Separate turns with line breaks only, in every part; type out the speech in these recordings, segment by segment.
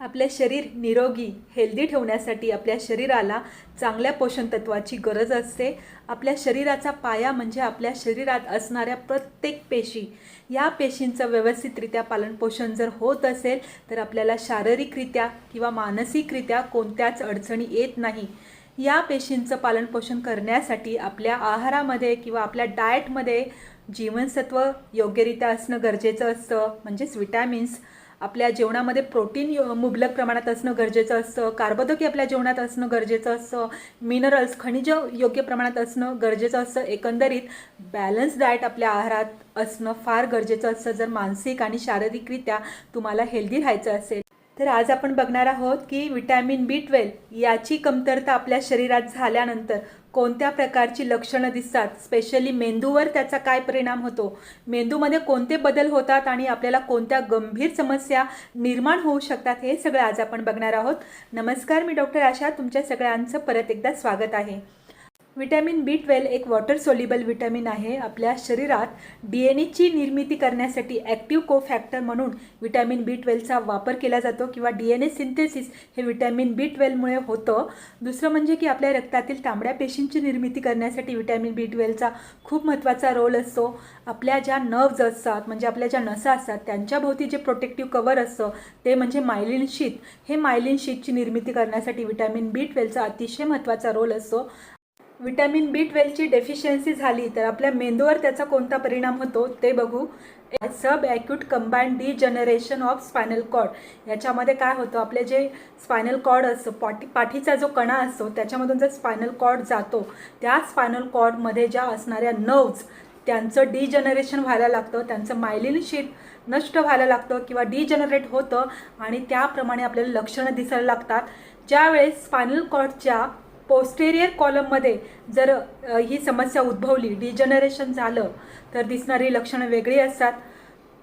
आपले शरीर निरोगी हेल्दी ठेवण्यासाठी आपल्या शरीराला चांगल्या पोषण तत्वाची गरज असते. आपल्या शरीराचा पाया म्हणजे आपल्या शरीरात असणाऱ्या प्रत्येक पेशी. या पेशींचं व्यवस्थितरित्या पालनपोषण जर होत असेल तर आपल्याला शारीरिकरित्या किंवा मानसिकरित्या कोणत्याच अडचणी येत नाही. या पेशींचं पालनपोषण करण्यासाठी आपल्या आहारामध्ये किंवा आपल्या डाएटमध्ये जीवनसत्व योग्यरित्या असणं गरजेचं असतं म्हणजेच विटॅमिन्स आपल्या जेवणामध्ये प्रोटीन मुबलक प्रमाणात असणं गरजेचं असतं कार्बोदके आपल्या जेवणात असणं गरजेचं असतं मिनरल्स खनिज योग्य प्रमाणात असणं गरजेचं असतं. एकंदरीत बॅलन्स डाएट आपल्या आहारात असणं फार गरजेचं असतं. जर मानसिक आणि शारीरिकरित्या तुम्हाला हेल्दी राहायचं असेल तर आज आपण बघणार आहोत की विटॅमिन बी ट्वेल्व याची कमतरता आपल्या शरीरात झाल्यानंतर कोणत्या प्रकारची लक्षणं दिसतात? स्पेशली मेंदूवर त्याचा काय परिणाम होतो? मेंदूमध्ये कोणते बदल होतात आणि आपल्याला कोणत्या गंभीर समस्या निर्माण होऊ शकतात हे सगळं आज आपण बघणार आहोत. नमस्कार मी डॉक्टर आशा. तुमच्या सगळ्यांचं परत एकदा स्वागत आहे. विटॅमिन बी ट्वेल्व एक वॉटर सोल्युबल विटॅमिन आहे. आपल्या शरीरात डी एन एची निर्मिती करण्यासाठी ॲक्टिव्ह को फॅक्टर म्हणून विटॅमिन बी ट्वेल्वचा वापर केला जातो किंवा डी एन ए सिंथेसिस हे व्हिटॅमिन बी ट्वेल्वमुळे होतं. दुसरं म्हणजे की आपल्या रक्तातील तांबड्या पेशींची निर्मिती करण्यासाठी विटॅमिन बी ट्वेल्वचा खूप महत्त्वाचा रोल असतो. आपल्या ज्या नर्व्ज असतात म्हणजे आपल्या ज्या नसा असतात त्यांच्याभोवती जे प्रोटेक्टिव्ह कवर असतं ते म्हणजे मायलिन शीत. हे मायलिन शीतची निर्मिती करण्यासाठी विटॅमिन बी ट्वेल्वचा अतिशय महत्त्वाचा रोल असतो. विटॅमिन बी ट्वेल्वची डेफिशियन्सी झाली तर आपल्या मेंदूवर त्याचा कोणता परिणाम होतो ते बघू. Subacute combined degeneration of spinal cord याच्यामध्ये काय होतं? आपले जे स्पायनल कॉर्ड असतं पाठी पाठीचा जो कणा असतो त्याच्यामधून जर स्पायनल कॉर्ड जातो त्या स्पायनल कॉर्डमध्ये ज्या असणाऱ्या नर्व्ज त्यांचं डिजनरेशन व्हायला लागतं त्यांचं मायलिन शीट नष्ट व्हायला लागतं किंवा डिजनरेट होतं आणि त्याप्रमाणे आपल्याला लक्षणं दिसायला लागतात. ज्यावेळेस स्पायनल कॉर्डच्या पोस्टेरियर कॉलममध्ये जर ही समस्या उद्भवली डिजनरेशन झालं तर दिसणारी लक्षणं वेगळी असतात.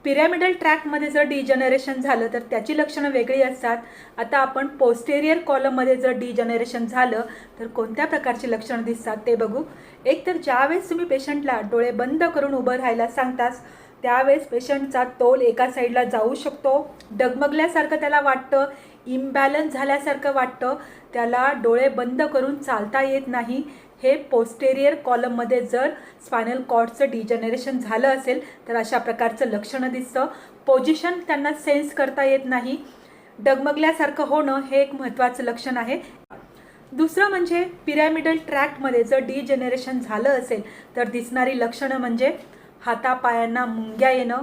पिरॅमिडल ट्रॅकमध्ये जर डिजनरेशन झालं तर त्याची लक्षणं वेगळी असतात. आता आपण पोस्टेरियर कॉलममध्ये जर डिजनरेशन झालं तर कोणत्या प्रकारची लक्षणं दिसतात ते बघू. एक तर ज्यावेळेस तुम्ही पेशंटला डोळे बंद करून उभं राहायला सांगतास त्यावेळेस पेशंटचा तोल एका साईडला जाऊ शकतो. डगमगल्यासारखं त्याला वाटतं इम्बॅलन्स झाल्यासारखं वाटतं. त्याला डोळे बंद करून चालता येत नाही. हे पोस्टेरियर कॉलममध्ये जर स्पायनल कॉर्डचं डिजनरेशन झालं असेल तर अशा प्रकारचं लक्षणं दिसतं. पोझिशन त्यांना सेन्स करता येत नाही. डगमगल्यासारखं होणं हे एक महत्त्वाचं लक्षण आहे. दुसरं म्हणजे पिरॅमिडल ट्रॅकमध्ये जर डिजनरेशन झालं असेल तर दिसणारी लक्षणं म्हणजे हातापायांना मुंग्या येणं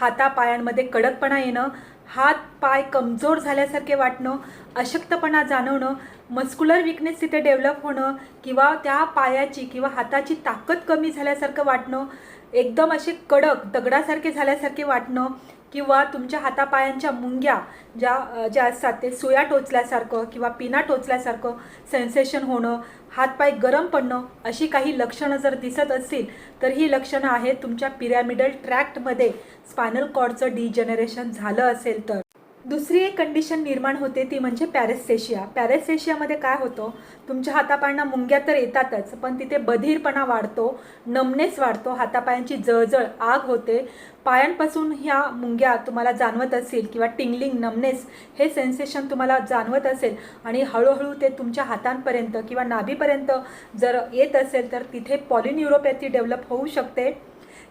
हातापायांमध्ये कडकपणा येणं हात पाय कमजोर झाल्यासारखे वाटणं अशक्तपणा जाणवणं मस्क्युलर विकनेस तिथे डेव्हलप होणं किंवा त्या पायाची किंवा हाताची ताकद कमी झाल्यासारखं वाटणं एकदम असे कडक दगडासारखे झाल्यासारखे वाटणं किंवा तुमच्या हातापायांच्या मुंग्या ज्या ज्या असतात ते सुया टोचल्यासारखं किंवा पिना टोचल्यासारखं सेन्सेशन होणं हातपाय गरम पडणं अशी काही लक्षणं जर दिसत असतील तर ही लक्षणं आहेत तुमच्या पिरॅमिडल ट्रॅक्टमध्ये स्पायनल कॉर्डचं डिजनरेशन झालं असेल तर. दुसरी एक कंडिशन निर्माण होते ती म्हणजे पॅरेस्थेशिया पॅरेस्थेशियामध्ये काय होतं? तुमच्या हातापायांना मुंग्या तर येतातच पण तिथे बधीरपणा वाढतो नमनेस वाढतो हातापायांची जळजळ आग होते. पायांपासून ह्या मुंग्या तुम्हाला जाणवत असेल किंवा टिंगलिंग नमनेस हे सेन्सेशन तुम्हाला जाणवत असेल आणि हळूहळू ते तुमच्या हातांपर्यंत किंवा नाभीपर्यंत जर येत असेल तर तिथे पॉलिन्युरोपॅथी डेव्हलप होऊ शकते.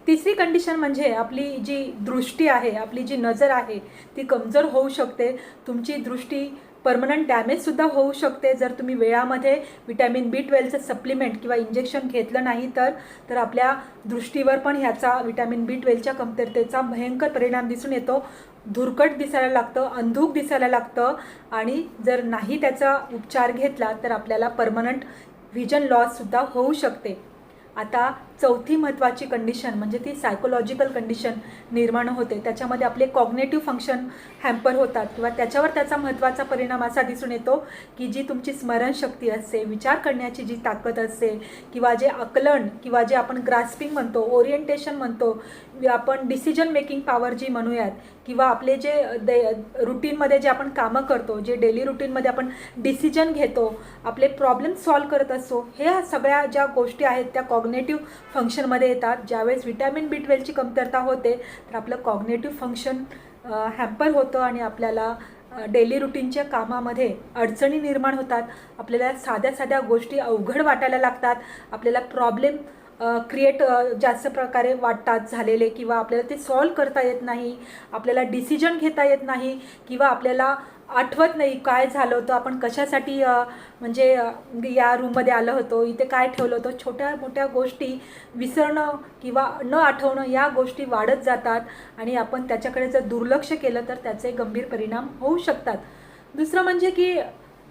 तिसरी कंडिशन म्हणजे आपली जी दृष्टी आहे आपली जी नजर आहे ती कमजोर होऊ शकते. तुमची दृष्टी परमनंट डॅमेजसुद्धा होऊ शकते. जर तुम्ही वेळामध्ये विटॅमिन बी ट्वेल्वचं सप्लिमेंट किंवा इंजेक्शन घेतलं नाही तर तर आपल्या दृष्टीवर पण ह्याचा विटॅमिन बी ट्वेल्वच्या कमतरतेचा भयंकर परिणाम दिसून येतो. धुरकट दिसायला लागतं अंधूक दिसायला लागतं आणि जर नाही त्याचा उपचार घेतला तर आपल्याला परमनंट व्हिजन लॉससुद्धा होऊ शकते. आता चौथी महत्त्वाची कंडिशन म्हणजे ती सायकोलॉजिकल कंडिशन निर्माण होते. त्याच्यामध्ये आपले कॉग्नेटिव्ह फंक्शन हॅम्पर होतात किंवा त्याच्यावर त्याचा महत्त्वाचा परिणाम असा दिसून येतो की जी तुमची स्मरणशक्ती असते विचार करण्याची जी ताकद असते किंवा जे आकलन किंवा जे आपण ग्रास्पिंग म्हणतो ओरिएंटेशन म्हणतो आपण डिसिजन मेकिंग पॉवर जी म्हणूयात किंवा आपले जे दे रुटीनमध्ये जे आपण कामं करतो जे डेली रुटीनमध्ये आपण डिसिजन घेतो आपले प्रॉब्लेम सॉल्व करत असतो ह्या सगळ्या ज्या गोष्टी आहेत त्या कॉग्नेटिव्ह फंक्शनमध्ये येतात. ज्यावेळेस विटॅमिन बी ट्वेल्वची कमतरता होते तर आपलं कॉग्नेटिव्ह फंक्शन हॅम्पर होतं आणि आपल्याला डेली रुटीनच्या कामामध्ये अडचणी निर्माण होतात. आपल्याला साध्या साध्या गोष्टी अवघड वाटायला लागतात. आपल्याला प्रॉब्लेम क्रिएट जास्त प्रकारे वाटतात झालेले किंवा आपल्याला ते सॉल्व करता येत नाही. आपल्याला डिसिजन घेता येत नाही किंवा आपल्याला आठवत नाही काय झालं होतं आपण कशासाठी म्हणजे या रूममध्ये आलं होतो इथे काय ठेवलं होतं छोट्या मोठ्या गोष्टी विसरणं किंवा न आठवणं या गोष्टी वाढत जातात आणि आपण त्याच्याकडे जर दुर्लक्ष केलं तर त्याचे गंभीर परिणाम होऊ शकतात. दुसरं म्हणजे की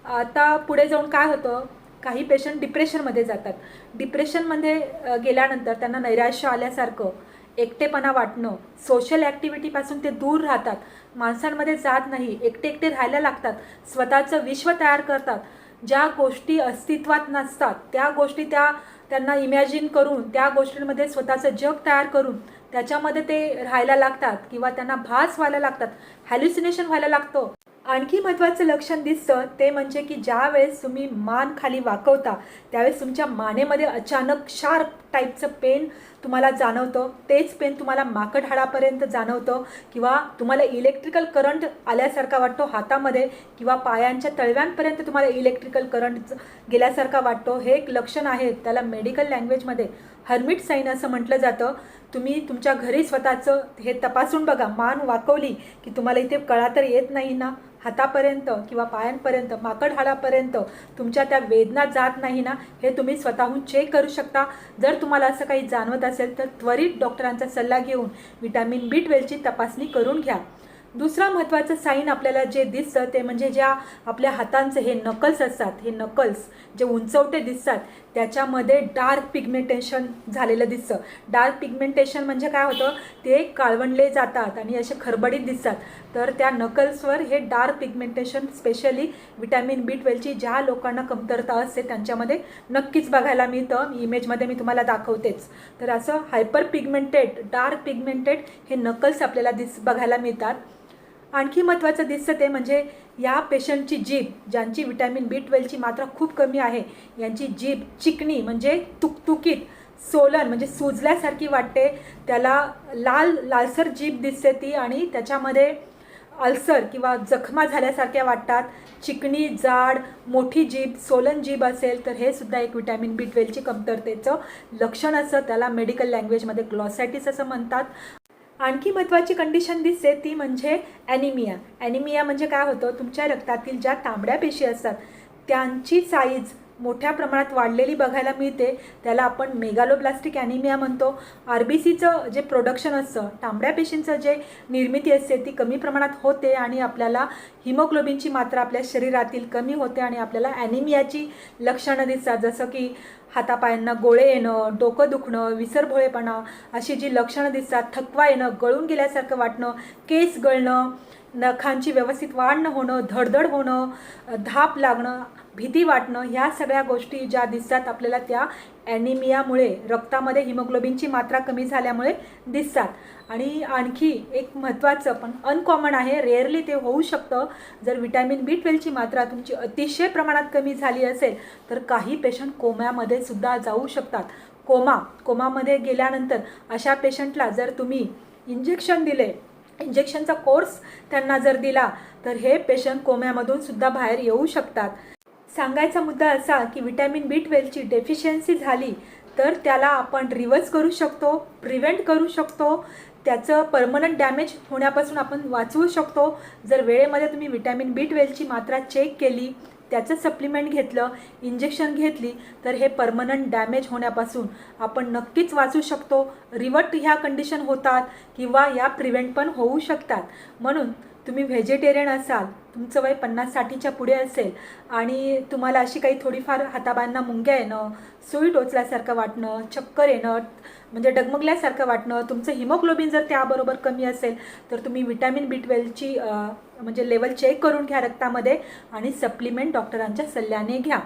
आता पुढे जाऊन काय होतं काही पेशंट डिप्रेशनमध्ये जातात. डिप्रेशनमध्ये गेल्यानंतर त्यांना नैराश्य आल्यासारखं एकटेपणा वाटणं सोशल ॲक्टिव्हिटीपासून ते दूर राहतात. माणसांमध्ये जात नाही एकटे एकटे राहायला लागतात. स्वतःचं विश्व तयार करतात. ज्या गोष्टी अस्तित्वात नसतात त्या गोष्टी त्या त्यांना इमॅजिन करून त्या गोष्टींमध्ये स्वतःचं जग तयार करून त्याच्यामध्ये ते राहायला लागतात किंवा त्यांना भास व्हायला लागतात. हॅल्युसिनेशन व्हायला लागतं. आणखी महत्त्वाचं लक्षण दिसतं ते म्हणजे की ज्या वेळेस तुम्ही मान खाली वाकवता त्यावेळेस तुमच्या मानेमध्ये अचानक शार्प टाईपचं पेन तुम्हाला जाणवतं. तेच पेन तुम्हाला माकड हाडापर्यंत जाणवतं किंवा तुम्हाला इलेक्ट्रिकल करंट आल्यासारखा वाटतो हातामध्ये किंवा पायांच्या तळव्यांपर्यंत तुम्हाला इलेक्ट्रिकल करंट गेल्यासारखा वाटतो. हे एक लक्षण आहे त्याला मेडिकल लँग्वेजमध्ये हर्मिट साईन असं म्हटलं जातं. तुम्ही तुमच्या घरी स्वतःचं हे तपासून बघा. मान वाकवली की तुम्हाला इथे कळा तर येत नाही ना. हातापर्यंत किंवा पायांपर्यंत माकड हाडापर्यंत तुमच्या त्या वेदना जात नाही ना हे तुम्ही स्वतःहून चेक करू शकता. जर तुम्हाला असं काही जाणवत असेल तर त्वरित डॉक्टरांचा सल्ला घेऊन विटॅमिन बी ट्वेल्वची तपासणी करून घ्या. दुसरा महत्त्वाचं साईन आपल्याला जे दिसतं ते म्हणजे ज्या आपल्या हातांचे हे नकल्स असतात हे नकल्स जे उंचवटे दिसतात त्याच्यामध्ये डार्क पिगमेंटेशन झालेलं दिसतं. डार्क पिगमेंटेशन म्हणजे काय होतं? ते काळवंडले जातात आणि असे खरबडीत दिसतात. तर त्या नकल्सवर हे dark pigmentation specially vitamin B ट्वेल्वची ज्या लोकांना कमतरता असते त्यांच्यामध्ये नक्कीच बघायला मिळतं. इमेजमध्ये मी तुम्हाला दाखवतेच. तर असं हायपर पिगमेंटेड डार्क पिगमेंटेड हे नकल्स आपल्याला दिस बघायला मिळतात. आणखी महत्त्वाचं दिसतं ते म्हणजे या पेशंटची जीभ ज्यांची विटॅमिन बी ट्वेल्वची मात्रा खूप कमी आहे यांची जीभ चिकणी म्हणजे तुकतुकीत सोलन म्हणजे सुजल्यासारखी वाटते. त्याला लाल लालसर जीभ दिसते ती आणि त्याच्यामध्ये अल्सर किंवा जखमा झाल्यासारख्या वाटतात. चिकणी जाड मोठी जीभ सोलन जीभ असेल तर हे सुद्धा एक विटॅमिन बी ट्वेल्वची कमतरतेचं लक्षण असं त्याला मेडिकल लँग्वेजमध्ये ग्लॉसायटिस असं म्हणतात. आणखी महत्त्वाची कंडिशन दिसते ती म्हणजे ॲनिमिया ॲनिमिया म्हणजे काय होतं? तुमच्या रक्तातील ज्या तांबड्या पेशी असतात त्यांची साईज मोठ्या प्रमाणात वाढलेली बघायला मिळते. त्याला आपण मेगालोब्लास्टिक ॲनिमिया म्हणतो. आर बी सीचं जे प्रोडक्शन असतं तांबड्या पेशींचं जे निर्मिती असते ती कमी प्रमाणात होते आणि आपल्याला हिमोग्लोबिनची मात्रा आपल्या शरीरातील कमी होते आणि आपल्याला ॲनिमियाची लक्षणं दिसतात. जसं की हातापायांना गोळे येणं डोकं दुखणं विसरभोळेपणा अशी जी लक्षणं दिसतात थकवा येणं गळून गेल्यासारखं वाटणं केस गळणं नखांची व्यवस्थित वाढ न होणं धडधड होणं धाप लागणं भीती वाटणं ह्या सगळ्या गोष्टी ज्या दिसतात आपल्याला त्या ॲनिमियामुळे रक्तामध्ये हिमोग्लोबिनची मात्रा कमी झाल्यामुळे दिसतात. आणि आणखी एक महत्त्वाचं पण अनकॉमन आहे रेअरली ते होऊ शकतं. जर विटॅमिन बी ट्वेल्वची मात्रा तुमची अतिशय प्रमाणात कमी झाली असेल तर काही पेशंट कोम्यामध्ये सुद्धा जाऊ शकतात. कोमा कोमामध्ये गेल्यानंतर अशा पेशंटला जर तुम्ही इंजेक्शन दिले इंजेक्शनचा कोर्स त्यांना जर दिला तर हे पेशंट कोम्यामधून सुद्धा बाहेर येऊ शकतात. सांगायचा मुद्दा असा की विटॅमिन बी ट्वेल्वची डेफिशियन्सी झाली तर त्याला आपण रिवर्स करू शकतो प्रिव्हेंट करू शकतो. त्याचं परमनंट डॅमेज होण्यापासून आपण वाचवू शकतो. जर वेळेमध्ये तुम्ही विटॅमिन बी ट्वेल्वची मात्रा चेक केली त्याचं सप्लिमेंट घेतलं इंजेक्शन घेतली तर हे परमनंट डॅमेज होण्यापासून आपण नक्कीच वाचू शकतो. रिवर्ट ह्या कंडिशन होतात किंवा या प्रिव्हेंट पण होऊ शकतात. म्हणून तुम्ही व्हेजिटेरियन असाल तुमचं वय पन्नास साठीच्या पुढे असेल आणि तुम्हाला अशी काही थोडीफार हाताबांना मुंग्या येणं सुई टोचल्यासारखं वाटणं चक्कर येणं म्हणजे डगमगल्यासारखं वाटणं तुमचं हिमोग्लोबिन जर त्याबरोबर कमी असेल तर तुम्ही विटॅमिन बी ट्वेल्वची म्हणजे लेवल चेक करून घ्या रक्तामध्ये आणि सप्लिमेंट डॉक्टरांच्या सल्ल्याने घ्या.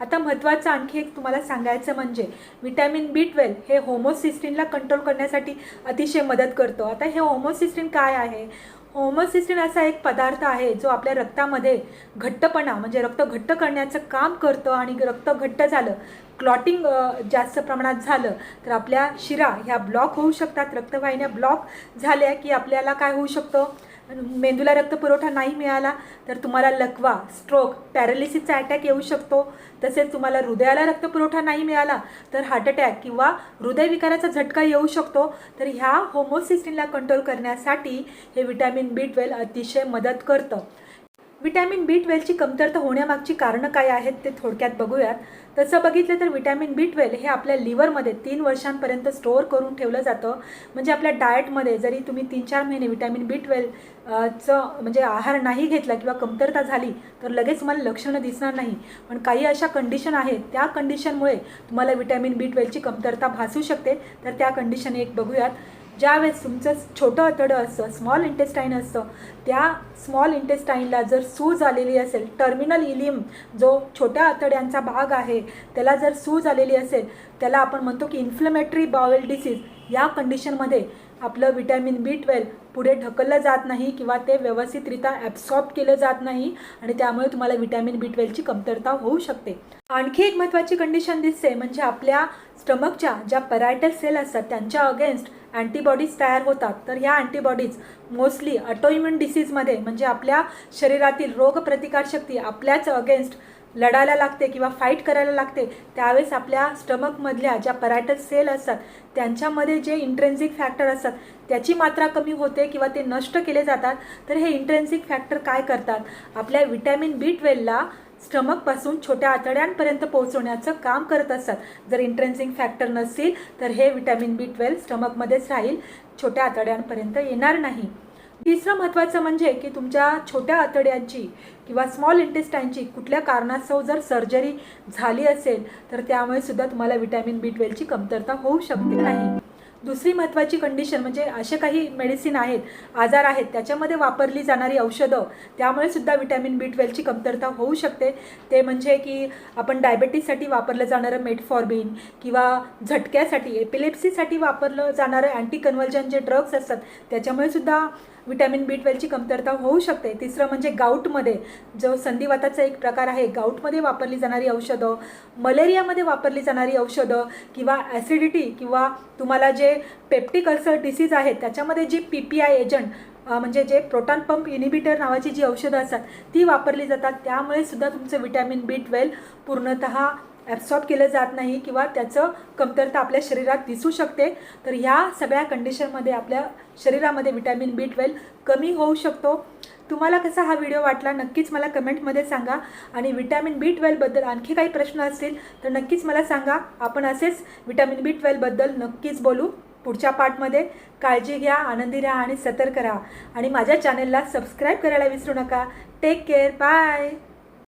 आता महत्त्वाचं आणखी एक तुम्हाला सांगायचं म्हणजे विटॅमिन बी ट्वेल्व हे होमोसिस्टिनला कंट्रोल करण्यासाठी अतिशय मदत करतो. आता हे होमोसिस्टिन काय आहे? होमोसिस्टिन असा एक पदार्थ आहे जो आपल्या रक्तामध्ये घट्टपणा म्हणजे रक्त घट्ट करण्याचं काम करतं आणि रक्त घट्ट झालं क्लॉटिंग जास्त प्रमाणात झालं तर आपल्या शिरा ह्या ब्लॉक होऊ शकतात. रक्तवाहिन्या ब्लॉक झाल्या की आपल्याला काय होऊ शकतं? मेंदूला रक्तपुरवठा नाही मिळाला तर तुम्हाला लकवा स्ट्रोक पॅरालिसिसचा अटॅक येऊ शकतो. तसेच तुम्हाला हृदयाला रक्तपुरवठा नाही मिळाला तर हार्ट अटॅक किंवा हृदयविकाराचा झटका येऊ शकतो. तर ह्या होमोसिस्टिनला कंट्रोल करण्यासाठी हे विटॅमिन बी ट्वेल्व अतिशय मदत करतं. विटॅमिन बी ट्वेल्वची कमतरता होण्यामागची कारणं काय आहेत ते थोडक्यात बघूयात. तसं बघितलं तर विटॅमिन बी ट्वेल्व हे आपल्या लिव्हरमध्ये तीन वर्षांपर्यंत स्टोअर करून ठेवलं जातं. म्हणजे आपल्या डाएटमध्ये जरी तुम्ही तीन चार महिने विटॅमिन बी ट्वेल्वचं म्हणजे आहार नाही घेतला किंवा कमतरता झाली तर लगेच तुम्हाला लक्षणं दिसणार नाही. पण काही अशा कंडिशन आहेत त्या कंडिशनमुळे तुम्हाला विटॅमिन बी ट्वेल्वची कमतरता भासू शकते. तर त्या कंडिशन एक बघूयात. ज्यावेळेस तुमचं छोटं आतडं असतं स्मॉल इंटेस्टाईन असतं त्या स्मॉल इंटेस्टाईनला जर सूज आलेली असेल टर्मिनल इलिम जो छोट्या आतड्यांचा भाग आहे त्याला जर सूज आलेली असेल त्याला आपण म्हणतो की इन्फ्लमेटरी बॉवेल डिसीज या कंडिशनमध्ये आपलं विटॅमिन बी ट्वेल्व पुढे ढकललं जात नाही किंवा ते व्यवस्थितरित्या ॲब्सॉर्ब केलं जात नाही आणि त्यामुळे तुम्हाला व्हिटॅमिन बी ट्वेल्वची कमतरता होऊ शकते. आणखी एक महत्त्वाची कंडिशन दिसते म्हणजे आपल्या स्टमकच्या ज्या परायटल सेल असतात त्यांच्या अगेन्स्ट अँटीबॉडीज तयार होतात. तर ह्या अँटीबॉडीज मोस्टली अटोइम्युन डिसीजमध्ये म्हणजे आपल्या शरीरातील रोगप्रतिकारशक्ती आपल्याच अगेन्स्ट लढायला लागते किंवा फाईट करायला लागते त्यावेळेस आपल्या स्टमकमधल्या ज्या परायटल सेल असतात त्यांच्यामध्ये जे इंट्रेन्झिक फॅक्टर असतात त्याची मात्रा कमी होते किंवा ते नष्ट केले जातात तर हे इंट्रेन्झिक फॅक्टर काय करतात? आपल्या विटॅमिन बी ट्वेल्वला स्टमकपासून छोट्या आतड्यांपर्यंत पोहोचवण्याचं काम करत असतात. जर इंट्रेन्सिंग फॅक्टर नसतील तर हे विटॅमिन बी ट्वेल्व स्टमकमध्येच राहील छोट्या आतड्यांपर्यंत येणार नाही. तिसरं महत्त्वाचं म्हणजे की तुमच्या छोट्या आतड्यांची किंवा स्मॉल इंटेस्टाईनची कुठल्या कारणास्तव जर सर्जरी झाली असेल तर त्यामुळे सुद्धा तुम्हाला विटॅमिन बी ट्वेल्वची कमतरता होऊ शकते नाही. दुसरी महत्त्वाची कंडिशन म्हणजे असे काही मेडिसिन आहेत आजार आहेत त्याच्यामध्ये वापरली जाणारी औषधं त्यामुळे सुद्धा विटॅमिन बी ट्वेल्वची कमतरता होऊ शकते. ते म्हणजे की आपण डायबेटीससाठी वापरलं जाणारं मेटफॉर्बिन किंवा झटक्यासाठी एपिलेप्सीसाठी वापरलं जाणारं अँटी कन्व्हर्जन जे ड्रग्स असतात त्याच्यामुळे सुद्धा विटॅमिन बी ट्वेल्वची कमतरता होऊ शकते. तिसरं म्हणजे गाऊटमध्ये. जो संधिवाताचा एक प्रकार आहे गाऊटमध्ये वापरली जाणारी औषधं मलेरियामध्ये वापरली जाणारी औषधं किंवा ॲसिडिटी किंवा तुम्हाला जे पेप्टिक अल्सर डिसीज आहे त्याच्यामध्ये जी पी पी आय एजंट म्हणजे जे प्रोटॉन पंप इनिबिटर नावाची जी औषधं असतात ती वापरली जातात. त्यामुळे सुद्धा तुमचं विटॅमिन बी ट्वेल्व पूर्णतः ॲब्सॉर्ब केलं जात नाही किंवा त्याचं कमतरता आपल्या शरीरात दिसू शकते तर ह्या सगळ्या कंडिशनमध्ये आपल्या शरीरामध्ये विटॅमिन बी ट्वेल्व कमी होऊ शकतो. तुम्हाला कसा हा व्हिडिओ वाटला नक्कीच मला कमेंटमध्ये सांगा. आणि विटॅमिन बी ट्वेल्वबद्दल आणखी काही प्रश्न असतील तर नक्कीच मला सांगा. आपण असेच विटॅमिन बी ट्वेल्वबद्दल नक्कीच बोलू पुढच्या पार्टमध्ये काळजी घ्या आनंदी राहा आणि सतर्क राहा. आणि माझ्या चॅनेलला सबस्क्राईब करायला विसरू नका. Take care bye